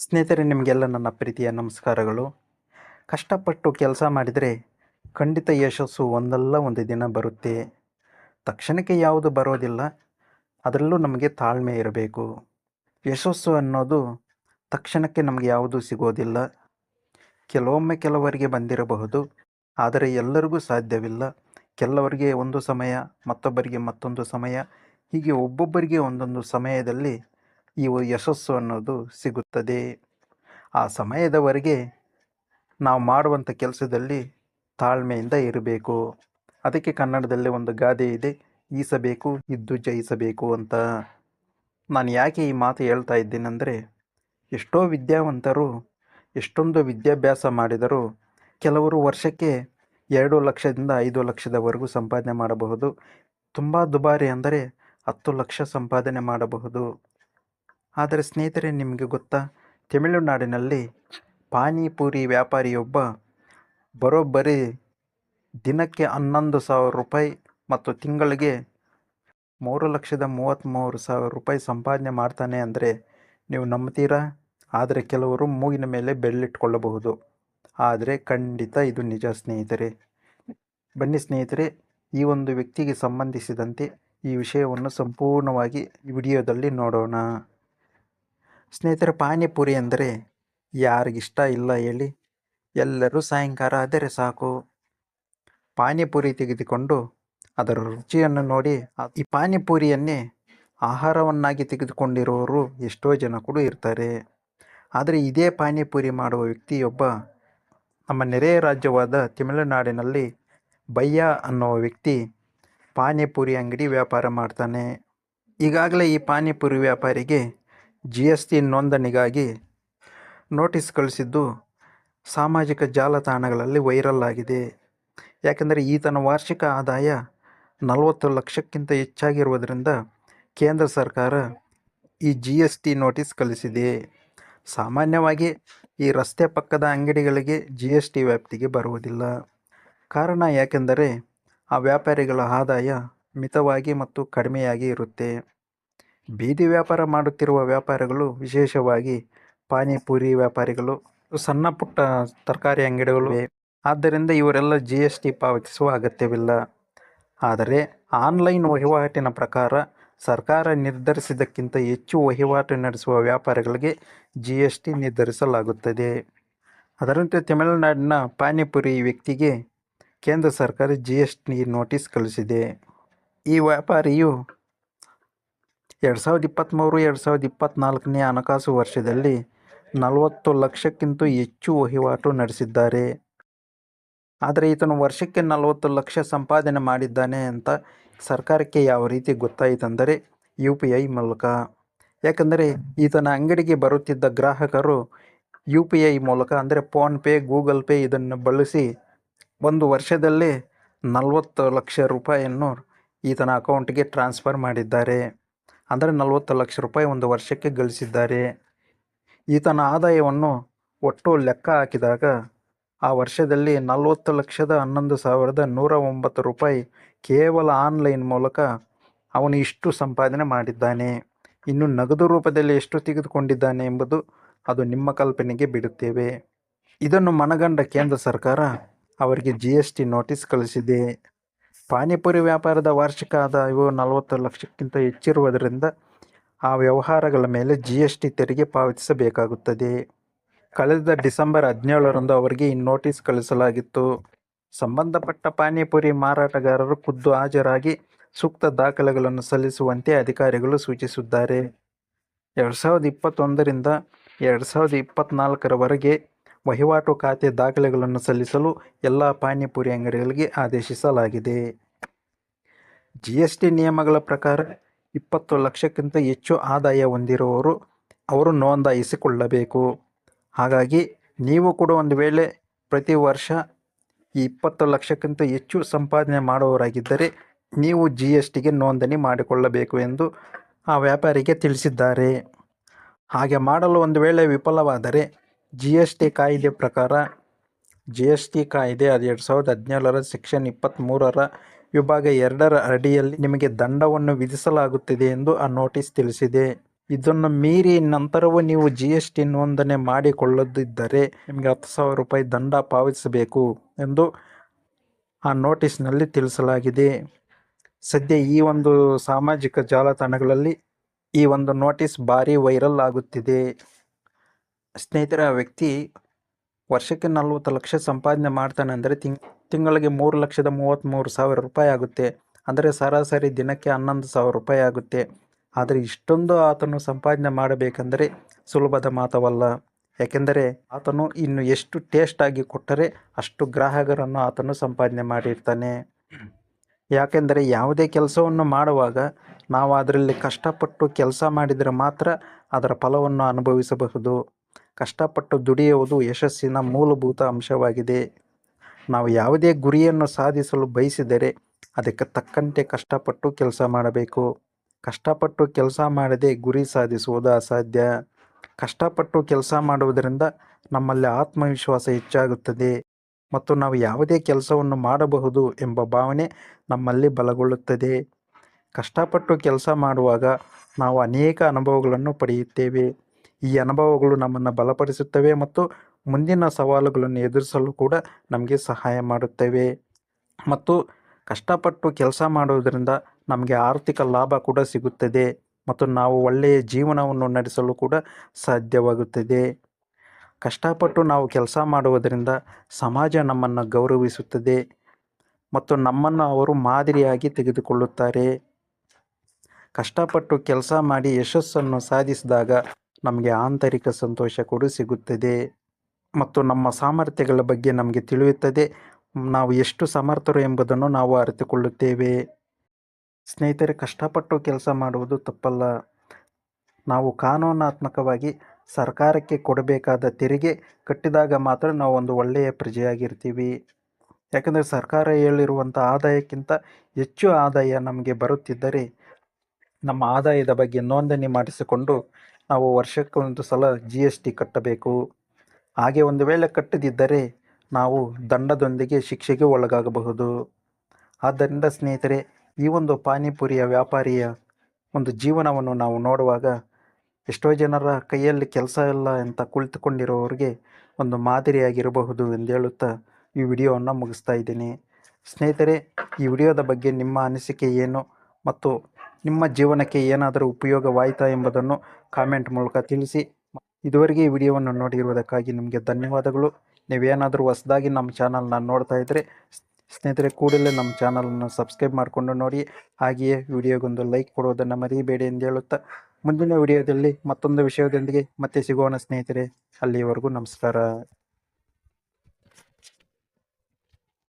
ಸ್ನೇಹಿತರೆ, ನಿಮಗೆಲ್ಲ ನನ್ನ ಪ್ರೀತಿಯ ನಮಸ್ಕಾರಗಳು. ಕಷ್ಟಪಟ್ಟು ಕೆಲಸ ಮಾಡಿದರೆ ಖಂಡಿತ ಯಶಸ್ಸು ಒಂದಲ್ಲ ಒಂದು ದಿನ ಬರುತ್ತೆ. ತಕ್ಷಣಕ್ಕೆ ಯಾವುದು ಬರೋದಿಲ್ಲ. ಅದರಲ್ಲೂ ನಮಗೆ ತಾಳ್ಮೆ ಇರಬೇಕು. ಯಶಸ್ಸು ಅನ್ನೋದು ತಕ್ಷಣಕ್ಕೆ ನಮಗೆ ಯಾವುದು ಸಿಗೋದಿಲ್ಲ. ಕೆಲವೊಮ್ಮೆ ಕೆಲವರಿಗೆ ಬಂದಿರಬಹುದು. ಆದರೆ ಎಲ್ಲರಿಗೂ ಸಾಧ್ಯವಿಲ್ಲ. ಕೆಲವರಿಗೆ ಒಂದು ಸಮಯ, ಮತ್ತೊಬ್ಬರಿಗೆ ಮತ್ತೊಂದು ಸಮಯ, ಹೀಗೆ ಒಬ್ಬೊಬ್ಬರಿಗೆ ಒಂದೊಂದು ಸಮಯದಲ್ಲಿ ಈ ಯಶಸ್ಸು ಅನ್ನೋದು ಸಿಗುತ್ತದೆ. ಆ ಸಮಯದವರೆಗೆ ನಾವು ಮಾಡುವಂಥ ಕೆಲಸದಲ್ಲಿ ತಾಳ್ಮೆಯಿಂದ ಇರಬೇಕು. ಅದಕ್ಕೆ ಕನ್ನಡದಲ್ಲೇ ಒಂದು ಗಾದೆ ಇದೆ, ಈಸಬೇಕು, ಇದ್ದು ಜಯಿಸಬೇಕು ಅಂತ. ನಾನು ಯಾಕೆ ಈ ಮಾತು ಹೇಳ್ತಾ ಇದ್ದೀನಂದರೆ, ಎಷ್ಟೋ ವಿದ್ಯಾವಂತರು, ಎಷ್ಟೊಂದು ವಿದ್ಯಾಭ್ಯಾಸ ಮಾಡಿದರೂ ಕೆಲವರು ವರ್ಷಕ್ಕೆ ಎರಡು ಲಕ್ಷದಿಂದ ಐದು ಲಕ್ಷದವರೆಗೂ ಸಂಪಾದನೆ ಮಾಡಬಹುದು. ತುಂಬ ದುಬಾರಿ ಅಂದರೆ ಹತ್ತು ಲಕ್ಷ ಸಂಪಾದನೆ ಮಾಡಬಹುದು. ಆದರೆ ಸ್ನೇಹಿತರೆ, ನಿಮಗೆ ಗೊತ್ತಾ? ತಮಿಳುನಾಡಿನಲ್ಲಿ ಪಾನಿಪುರಿ ವ್ಯಾಪಾರಿಯೊಬ್ಬ ಬರೋಬ್ಬರಿ ದಿನಕ್ಕೆ ಹನ್ನೊಂದು ಸಾವಿರ ರೂಪಾಯಿ ಮತ್ತು ತಿಂಗಳಿಗೆ ಮೂರು ಲಕ್ಷದ ಮೂವತ್ತ್ಮೂರು ಸಾವಿರ ರೂಪಾಯಿ ಸಂಪಾದನೆ ಮಾಡ್ತಾನೆ ಅಂದರೆ ನೀವು ನಂಬ್ತೀರಾ? ಆದರೆ ಕೆಲವರು ಮೂಗಿನ ಮೇಲೆ ಬೆಳ್ಳಿಟ್ಕೊಳ್ಳಬಹುದು. ಆದರೆ ಖಂಡಿತ ಇದು ನಿಜ ಸ್ನೇಹಿತರೆ. ಬನ್ನಿ ಸ್ನೇಹಿತರೆ, ಈ ಒಂದು ವ್ಯಕ್ತಿಗೆ ಸಂಬಂಧಿಸಿದಂತೆ ಈ ವಿಷಯವನ್ನು ಸಂಪೂರ್ಣವಾಗಿ ವಿಡಿಯೋದಲ್ಲಿ ನೋಡೋಣ. ಸ್ನೇಹಿತರೆ, ಪಾನಿಪುರಿ ಅಂದರೆ ಯಾರಿಗಿಷ್ಟ ಇಲ್ಲ ಹೇಳಿ. ಎಲ್ಲರೂ ಸಾಯಂಕಾಲ ಆದರೆ ಸಾಕು. ಪಾನಿಪುರಿ ತೆಗೆದುಕೊಂಡು ಅದರ ರುಚಿಯನ್ನು ನೋಡಿ ಈ ಪಾನಿಪುರಿಯನ್ನೇ ಆಹಾರವನ್ನಾಗಿ ತೆಗೆದುಕೊಂಡಿರುವವರು ಎಷ್ಟೋ ಜನ ಕೂಡ ಇರ್ತಾರೆ. ಆದರೆ ಇದೇ ಪಾನಿಪುರಿ ಮಾಡುವ ವ್ಯಕ್ತಿಯೊಬ್ಬ ನಮ್ಮ ನೆರೆಯ ರಾಜ್ಯವಾದ ತಮಿಳುನಾಡಿನಲ್ಲಿ ಬಯ್ಯ ಅನ್ನುವ ವ್ಯಕ್ತಿ ಪಾನಿಪುರಿ ಅಂಗಡಿ ವ್ಯಾಪಾರ ಮಾಡ್ತಾನೆ. ಈಗಾಗಲೇ ಈ ಪಾನಿಪುರಿ ವ್ಯಾಪಾರಿಗೆ ಜಿ ಎಸ್ ಟಿ ನೋಂದಣಿಗಾಗಿ ನೋಟಿಸ್ ಕಳಿಸಿದ್ದು ಸಾಮಾಜಿಕ ಜಾಲತಾಣಗಳಲ್ಲಿ ವೈರಲ್ ಆಗಿದೆ. ಯಾಕೆಂದರೆ ಈತನ ವಾರ್ಷಿಕ ಆದಾಯ ನಲವತ್ತು ಲಕ್ಷಕ್ಕಿಂತ ಹೆಚ್ಚಾಗಿರುವುದರಿಂದ ಕೇಂದ್ರ ಸರ್ಕಾರ ಈ ಜಿ ಎಸ್ ಟಿ ನೋಟಿಸ್ ಕಳಿಸಿದೆ. ಸಾಮಾನ್ಯವಾಗಿ ಈ ರಸ್ತೆ ಪಕ್ಕದ ಅಂಗಡಿಗಳಿಗೆ ಜಿ ಎಸ್ ಟಿ ವ್ಯಾಪ್ತಿಗೆ ಬರುವುದಿಲ್ಲ. ಕಾರಣ ಯಾಕೆಂದರೆ ಆ ವ್ಯಾಪಾರಿಗಳ ಆದಾಯ ಮಿತವಾಗಿ ಮತ್ತು ಕಡಿಮೆಯಾಗಿ ಇರುತ್ತೆ. ಬೀದಿ ವ್ಯಾಪಾರ ಮಾಡುತ್ತಿರುವ ವ್ಯಾಪಾರಿಗಳು, ವಿಶೇಷವಾಗಿ ಪಾನಿಪುರಿ ವ್ಯಾಪಾರಿಗಳು, ಸಣ್ಣ ಪುಟ್ಟ ತರಕಾರಿ ಅಂಗಡಿಗಳು. ಆದ್ದರಿಂದ ಇವರೆಲ್ಲ ಜಿ ಎಸ್ ಟಿ ಪಾವತಿಸುವ ಅಗತ್ಯವಿಲ್ಲ. ಆದರೆ ಆನ್ಲೈನ್ ವಹಿವಾಟಿನ ಪ್ರಕಾರ ಸರ್ಕಾರ ನಿರ್ಧರಿಸಿದ್ದಕ್ಕಿಂತ ಹೆಚ್ಚು ವಹಿವಾಟು ನಡೆಸುವ ವ್ಯಾಪಾರಿಗಳಿಗೆ ಜಿ ಎಸ್ ಟಿ ನಿರ್ಧರಿಸಲಾಗುತ್ತದೆ. ಅದರಂತೆ ತಮಿಳುನಾಡಿನ ಪಾನಿಪುರಿ ವ್ಯಕ್ತಿಗೆ ಕೇಂದ್ರ ಸರ್ಕಾರ ಜಿ ಎಸ್ ಟಿ ನೋಟಿಸ್ ಕಳಿಸಿದೆ. ಈ ವ್ಯಾಪಾರಿಯು ಎರಡು ಸಾವಿರದ ಇಪ್ಪತ್ತ್ಮೂರು ಎರಡು ಸಾವಿರದ ಇಪ್ಪತ್ತ್ನಾಲ್ಕನೇ ಹಣಕಾಸು ವರ್ಷದಲ್ಲಿ ನಲವತ್ತು ಲಕ್ಷಕ್ಕಿಂತ ಹೆಚ್ಚು ವಹಿವಾಟು ನಡೆಸಿದ್ದಾರೆ. ಆದರೆ ಈತನು ವರ್ಷಕ್ಕೆ ನಲವತ್ತು ಲಕ್ಷ ಸಂಪಾದನೆ ಮಾಡಿದ್ದಾನೆ ಅಂತ ಸರ್ಕಾರಕ್ಕೆ ಯಾವ ರೀತಿ ಗೊತ್ತಾಯಿತೆಂದರೆ ಯು ಪಿ ಐ ಮೂಲಕ. ಯಾಕಂದರೆ ಈತನ ಅಂಗಡಿಗೆ ಬರುತ್ತಿದ್ದ ಗ್ರಾಹಕರು ಯು ಪಿ ಐ ಮೂಲಕ, ಅಂದರೆ ಫೋನ್ಪೇ, ಗೂಗಲ್ ಪೇ ಇದನ್ನು ಬಳಸಿ ಒಂದು ವರ್ಷದಲ್ಲೇ ನಲವತ್ತು ಲಕ್ಷ ರೂಪಾಯಿಯನ್ನು ಈತನ ಅಕೌಂಟ್ಗೆ ಟ್ರಾನ್ಸ್ಫರ್ ಮಾಡಿದ್ದಾರೆ. ಅಂದರೆ ನಲವತ್ತು ಲಕ್ಷ ರೂಪಾಯಿ ಒಂದು ವರ್ಷಕ್ಕೆ ಗಳಿಸಿದ್ದಾರೆ. ಈತನ ಆದಾಯವನ್ನು ಒಟ್ಟು ಲೆಕ್ಕ ಹಾಕಿದಾಗ ಆ ವರ್ಷದಲ್ಲಿ ನಲವತ್ತು ಲಕ್ಷದ ಹನ್ನೊಂದು ಸಾವಿರದ ನೂರ ಒಂಬತ್ತು ರೂಪಾಯಿ ಕೇವಲ ಆನ್ಲೈನ್ ಮೂಲಕ ಅವನು ಇಷ್ಟು ಸಂಪಾದನೆ ಮಾಡಿದ್ದಾನೆ. ಇನ್ನು ನಗದು ರೂಪದಲ್ಲಿ ಎಷ್ಟು ತೆಗೆದುಕೊಂಡಿದ್ದಾನೆ ಎಂಬುದು ಅದು ನಿಮ್ಮ ಕಲ್ಪನೆಗೆ ಬಿಡುತ್ತೇವೆ. ಇದನ್ನು ಮನಗಂಡ ಕೇಂದ್ರ ಸರ್ಕಾರ ಅವರಿಗೆ ಜಿ ಎಸ್ ಟಿ ನೋಟಿಸ್ ಕಳಿಸಿದೆ. ಪಾನಿಪುರಿ ವ್ಯಾಪಾರದ ವಾರ್ಷಿಕ ಆದಾಯವು ನಲವತ್ತು ಲಕ್ಷಕ್ಕಿಂತ ಹೆಚ್ಚಿರುವುದರಿಂದ ಆ ವ್ಯವಹಾರಗಳ ಮೇಲೆ ಜಿ ಎಸ್ ಟಿ ತೆರಿಗೆ ಪಾವತಿಸಬೇಕಾಗುತ್ತದೆ. ಕಳೆದ ಡಿಸೆಂಬರ್ ಹದಿನೇಳರಂದು ಅವರಿಗೆ ಈ ನೋಟಿಸ್ ಕಳಿಸಲಾಗಿತ್ತು. ಸಂಬಂಧಪಟ್ಟ ಪಾನಿಪುರಿ ಮಾರಾಟಗಾರರು ಖುದ್ದು ಹಾಜರಾಗಿ ಸೂಕ್ತ ದಾಖಲೆಗಳನ್ನು ಸಲ್ಲಿಸುವಂತೆ ಅಧಿಕಾರಿಗಳು ಸೂಚಿಸಿದ್ದಾರೆ. ಎರಡು ಸಾವಿರದ ಇಪ್ಪತ್ತೊಂದರಿಂದ ಎರಡು ಸಾವಿರದ ಇಪ್ಪತ್ತ್ನಾಲ್ಕರವರೆಗೆ ವಹಿವಾಟು ಖಾತೆ ದಾಖಲೆಗಳನ್ನು ಸಲ್ಲಿಸಲು ಎಲ್ಲ ಪಾನಿಪುರಿ ಅಂಗಡಿಗಳಿಗೆ ಆದೇಶಿಸಲಾಗಿದೆ. ಜಿ ಎಸ್ ಟಿ ನಿಯಮಗಳ ಪ್ರಕಾರ ಇಪ್ಪತ್ತು ಲಕ್ಷಕ್ಕಿಂತ ಹೆಚ್ಚು ಆದಾಯ ಹೊಂದಿರುವವರು ಅವರು ನೋಂದಾಯಿಸಿಕೊಳ್ಳಬೇಕು. ಹಾಗಾಗಿ ನೀವು ಕೂಡ ಒಂದು ವೇಳೆ ಪ್ರತಿ ವರ್ಷ ಈ ಇಪ್ಪತ್ತು ಲಕ್ಷಕ್ಕಿಂತ ಹೆಚ್ಚು ಸಂಪಾದನೆ ಮಾಡುವವರಾಗಿದ್ದರೆ ನೀವು ಜಿ ಎಸ್ ಟಿಗೆ ನೋಂದಣಿ ಮಾಡಿಕೊಳ್ಳಬೇಕು ಎಂದು ಆ ವ್ಯಾಪಾರಿಗೆ ತಿಳಿಸಿದ್ದಾರೆ. ಹಾಗೆ ಮಾಡಲು ಒಂದು ವೇಳೆ ವಿಫಲವಾದರೆ ಜಿ ಎಸ್ ಟಿ ಕಾಯ್ದೆ ಪ್ರಕಾರ ಜಿ ಎಸ್ ಟಿ ಕಾಯ್ದೆ ಅದು ಎರಡು ಸಾವಿರದ ಹದಿನೇಳರ ಸೆಕ್ಷನ್ ಇಪ್ಪತ್ತ್ಮೂರರ ವಿಭಾಗ ಎರಡರ ಅಡಿಯಲ್ಲಿ ನಿಮಗೆ ದಂಡವನ್ನು ವಿಧಿಸಲಾಗುತ್ತಿದೆ ಎಂದು ಆ ನೋಟಿಸ್ ತಿಳಿಸಿದೆ. ಇದನ್ನು ಮೀರಿ ನಂತರವೂ ನೀವು ಜಿ ಎಸ್ ಟಿ ನೋಂದಣಿ ಮಾಡಿಕೊಳ್ಳದಿದ್ದರೆ ನಿಮಗೆ ಹತ್ತು ಸಾವಿರ ರೂಪಾಯಿ ದಂಡ ಪಾವತಿಸಬೇಕು ಎಂದು ಆ ನೋಟಿಸ್ನಲ್ಲಿ ತಿಳಿಸಲಾಗಿದೆ. ಸದ್ಯ ಈ ಒಂದು ಸಾಮಾಜಿಕ ಜಾಲತಾಣಗಳಲ್ಲಿ ಈ ಒಂದು ನೋಟಿಸ್ ಭಾರಿ ವೈರಲ್ ಆಗುತ್ತಿದೆ. ಸ್ನೇಹಿತರ ವ್ಯಕ್ತಿ ವರ್ಷಕ್ಕೆ ನಲ್ವತ್ತು ಲಕ್ಷ ಸಂಪಾದನೆ ಮಾಡ್ತಾನೆ ಅಂದರೆ ತಿಂಗ್ ತಿಂಗಳಿಗೆ ಮೂರು ಲಕ್ಷದ ಮೂವತ್ತ್ಮೂರು ಸಾವಿರ ರೂಪಾಯಿ ಆಗುತ್ತೆ. ಅಂದರೆ ಸರಾಸರಿ ದಿನಕ್ಕೆ ಹನ್ನೊಂದು ಸಾವಿರ ರೂಪಾಯಿ ಆಗುತ್ತೆ. ಆದರೆ ಇಷ್ಟೊಂದು ಆತನು ಸಂಪಾದನೆ ಮಾಡಬೇಕೆಂದರೆ ಸುಲಭದ ಮಾತವಲ್ಲ. ಯಾಕೆಂದರೆ ಆತನು ಇನ್ನು ಎಷ್ಟು ಟೇಸ್ಟ್ ಆಗಿ ಕೊಟ್ಟರೆ ಅಷ್ಟು ಗ್ರಾಹಕರನ್ನು ಆತನು ಸಂಪಾದನೆ ಮಾಡಿರ್ತಾನೆ. ಯಾಕೆಂದರೆ ಯಾವುದೇ ಕೆಲಸವನ್ನು ಮಾಡುವಾಗ ನಾವು ಅದರಲ್ಲಿ ಕಷ್ಟಪಟ್ಟು ಕೆಲಸ ಮಾಡಿದರೆ ಮಾತ್ರ ಅದರ ಫಲವನ್ನು ಅನುಭವಿಸಬಹುದು. ಕಷ್ಟಪಟ್ಟು ದುಡಿಯುವುದು ಯಶಸ್ಸಿನ ಮೂಲಭೂತ ಅಂಶವಾಗಿದೆ. ನಾವು ಯಾವುದೇ ಗುರಿಯನ್ನು ಸಾಧಿಸಲು ಬಯಸಿದರೆ ಅದಕ್ಕೆ ತಕ್ಕಂತೆ ಕಷ್ಟಪಟ್ಟು ಕೆಲಸ ಮಾಡಬೇಕು. ಕಷ್ಟಪಟ್ಟು ಕೆಲಸ ಮಾಡದೆ ಗುರಿ ಸಾಧಿಸುವುದು ಅಸಾಧ್ಯ. ಕಷ್ಟಪಟ್ಟು ಕೆಲಸ ಮಾಡುವುದರಿಂದ ನಮ್ಮಲ್ಲಿ ಆತ್ಮವಿಶ್ವಾಸ ಹೆಚ್ಚಾಗುತ್ತದೆ. ಮತ್ತು ನಾವು ಯಾವುದೇ ಕೆಲಸವನ್ನು ಮಾಡಬಹುದು ಎಂಬ ಭಾವನೆ ನಮ್ಮಲ್ಲಿ ಬಲಗೊಳ್ಳುತ್ತದೆ. ಕಷ್ಟಪಟ್ಟು ಕೆಲಸ ಮಾಡುವಾಗ ನಾವು ಅನೇಕ ಅನುಭವಗಳನ್ನು ಪಡೆಯುತ್ತೇವೆ. ಈ ಅನುಭವಗಳು ನಮ್ಮನ್ನು ಬಲಪಡಿಸುತ್ತವೆ ಮತ್ತು ಮುಂದಿನ ಸವಾಲುಗಳನ್ನು ಎದುರಿಸಲು ಕೂಡ ನಮಗೆ ಸಹಾಯ ಮಾಡುತ್ತೇವೆ. ಮತ್ತು ಕಷ್ಟಪಟ್ಟು ಕೆಲಸ ಮಾಡುವುದರಿಂದ ನಮಗೆ ಆರ್ಥಿಕ ಲಾಭ ಕೂಡ ಸಿಗುತ್ತದೆ ಮತ್ತು ನಾವು ಒಳ್ಳೆಯ ಜೀವನವನ್ನು ನಡೆಸಲು ಕೂಡ ಸಾಧ್ಯವಾಗುತ್ತದೆ. ಕಷ್ಟಪಟ್ಟು ನಾವು ಕೆಲಸ ಮಾಡುವುದರಿಂದ ಸಮಾಜ ನಮ್ಮನ್ನು ಗೌರವಿಸುತ್ತದೆ ಮತ್ತು ನಮ್ಮನ್ನು ಅವರು ಮಾದರಿಯಾಗಿ ತೆಗೆದುಕೊಳ್ಳುತ್ತಾರೆ. ಕಷ್ಟಪಟ್ಟು ಕೆಲಸ ಮಾಡಿ ಯಶಸ್ಸನ್ನು ಸಾಧಿಸಿದಾಗ ನಮಗೆ ಆಂತರಿಕ ಸಂತೋಷ ಕೂಡ ಸಿಗುತ್ತದೆ. ಮತ್ತು ನಮ್ಮ ಸಾಮರ್ಥ್ಯಗಳ ಬಗ್ಗೆ ನಮಗೆ ತಿಳಿಯುತ್ತದೆ. ನಾವು ಎಷ್ಟು ಸಮರ್ಥರು ಎಂಬುದನ್ನು ನಾವು ಅರಿತುಕೊಳ್ಳುತ್ತೇವೆ. ಸ್ನೇಹಿತರೆ, ಕಷ್ಟಪಟ್ಟು ಕೆಲಸ ಮಾಡುವುದು ತಪ್ಪಲ್ಲ. ನಾವು ಕಾನೂನಾತ್ಮಕವಾಗಿ ಸರ್ಕಾರಕ್ಕೆ ಕೊಡಬೇಕಾದ ತೆರಿಗೆ ಕಟ್ಟಿದಾಗ ಮಾತ್ರ ನಾವು ಒಂದು ಒಳ್ಳೆಯ ಪ್ರಜೆಯಾಗಿರ್ತೀವಿ. ಯಾಕಂದರೆ ಸರ್ಕಾರ ಹೇಳಿರುವಂಥ ಆದಾಯಕ್ಕಿಂತ ಹೆಚ್ಚು ಆದಾಯ ನಮಗೆ ಬರುತ್ತಿದ್ದರೆ ನಮ್ಮ ಆದಾಯದ ಬಗ್ಗೆ ನೋಂದಣಿ ಮಾಡಿಸಿಕೊಂಡು ನಾವು ವರ್ಷಕ್ಕೊಂದು ಸಲ ಜಿ ಎಸ್ ಟಿ ಕಟ್ಟಬೇಕು. ಹಾಗೆ ಒಂದು ವೇಳೆ ಕಟ್ಟದಿದ್ದರೆ ನಾವು ದಂಡದೊಂದಿಗೆ ಶಿಕ್ಷೆಗೆ ಒಳಗಾಗಬಹುದು. ಆದ್ದರಿಂದ ಸ್ನೇಹಿತರೆ, ಈ ಒಂದು ಪಾನಿಪುರಿಯ ವ್ಯಾಪಾರಿಯ ಒಂದು ಜೀವನವನ್ನು ನಾವು ನೋಡುವಾಗ ಎಷ್ಟೋ ಜನರ ಕೈಯಲ್ಲಿ ಕೆಲಸ ಇಲ್ಲ ಅಂತ ಕುಳಿತುಕೊಂಡಿರೋರಿಗೆ ಒಂದು ಮಾದರಿಯಾಗಿರಬಹುದು ಎಂದು ಹೇಳುತ್ತಾ ಈ ವಿಡಿಯೋವನ್ನು ಮುಗಿಸ್ತಾ ಇದ್ದೀನಿ. ಸ್ನೇಹಿತರೆ, ಈ ವಿಡಿಯೋದ ಬಗ್ಗೆ ನಿಮ್ಮ ಅನಿಸಿಕೆ ಏನು ಮತ್ತು ನಿಮ್ಮ ಜೀವನಕ್ಕೆ ಏನಾದರೂ ಉಪಯೋಗವಾಯಿತಾ ಎಂಬುದನ್ನು ಕಾಮೆಂಟ್ ಮೂಲಕ ತಿಳಿಸಿ. ಇದುವರೆಗೆ ಈ ವಿಡಿಯೋವನ್ನು ನೋಡಿರುವುದಕ್ಕಾಗಿ ನಿಮಗೆ ಧನ್ಯವಾದಗಳು. ನೀವೇನಾದರೂ ಹೊಸದಾಗಿ ನಮ್ಮ ಚಾನಲ್ನ ನೋಡ್ತಾ ಇದ್ದರೆ ಸ್ನೇಹಿತರೆ ಕೂಡಲೇ ನಮ್ಮ ಚಾನಲನ್ನು ಸಬ್ಸ್ಕ್ರೈಬ್ ಮಾಡಿಕೊಂಡು ನೋಡಿ. ಹಾಗೆಯೇ ವಿಡಿಯೋಗೊಂದು ಲೈಕ್ ಕೊಡುವುದನ್ನು ಮರಿಬೇಡಿ ಎಂದು ಹೇಳುತ್ತಾ ಮುಂದಿನ ವಿಡಿಯೋದಲ್ಲಿ ಮತ್ತೊಂದು ವಿಷಯದೊಂದಿಗೆ ಮತ್ತೆ ಸಿಗೋಣ ಸ್ನೇಹಿತರೆ. ಅಲ್ಲಿಯವರೆಗೂ ನಮಸ್ಕಾರ.